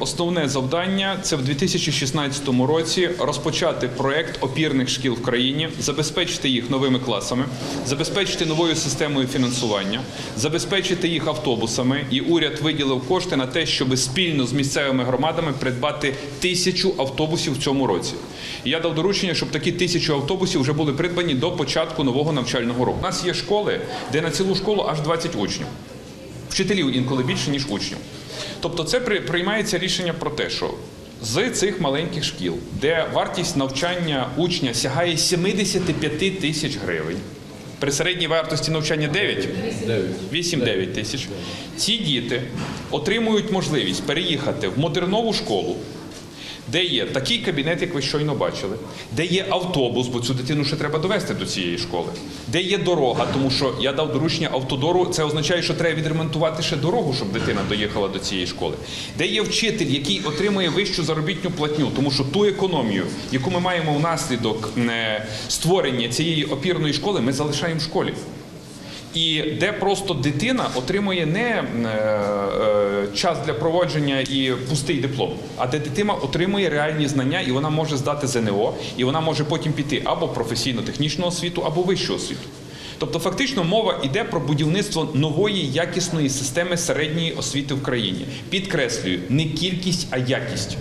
Основне завдання це в 2016 році розпочати проект опірних шкіл в країні, забезпечити їх новими класами, забезпечити новою системою фінансування, забезпечити їх автобусами. І уряд виділив кошти на те, щоб спільно з місцевими громадами придбати тисячу автобусів в цьому році. І я дав доручення, щоб такі тисячу автобусів вже були придбані до початку нового навчального року. У нас є школи, де на цілу школу аж 20 учнів. Вчителів інколи більше, ніж учнів. Тобто, це при- приймається рішення про те, що з цих маленьких шкіл, де вартість навчання учня сягає 75 тисяч гривень, при середній вартості навчання 9, 8-9 тисяч, ці діти отримують можливість переїхати в модернову школу, де є такий кабінет, як ви щойно бачили, де є автобус, бо цю дитину ще треба довести до цієї школи, де є дорога, тому що я дав доручення автодору. Це означає, що треба відремонтувати ще дорогу, щоб дитина доїхала до цієї школи, де є вчитель, який отримує вищу заробітну платню, тому що ту економію, яку ми маємо внаслідок е, створення цієї опірної школи, ми залишаємо в школі. І де просто дитина отримує не е, е, час для проводження і пустий диплом, а де дитина отримує реальні знання, і вона може здати ЗНО, і вона може потім піти або професійно-технічну освіту, або вищу освіту. Тобто, фактично, мова йде про будівництво нової якісної системи середньої освіти в країні. Підкреслюю, не кількість, а якість.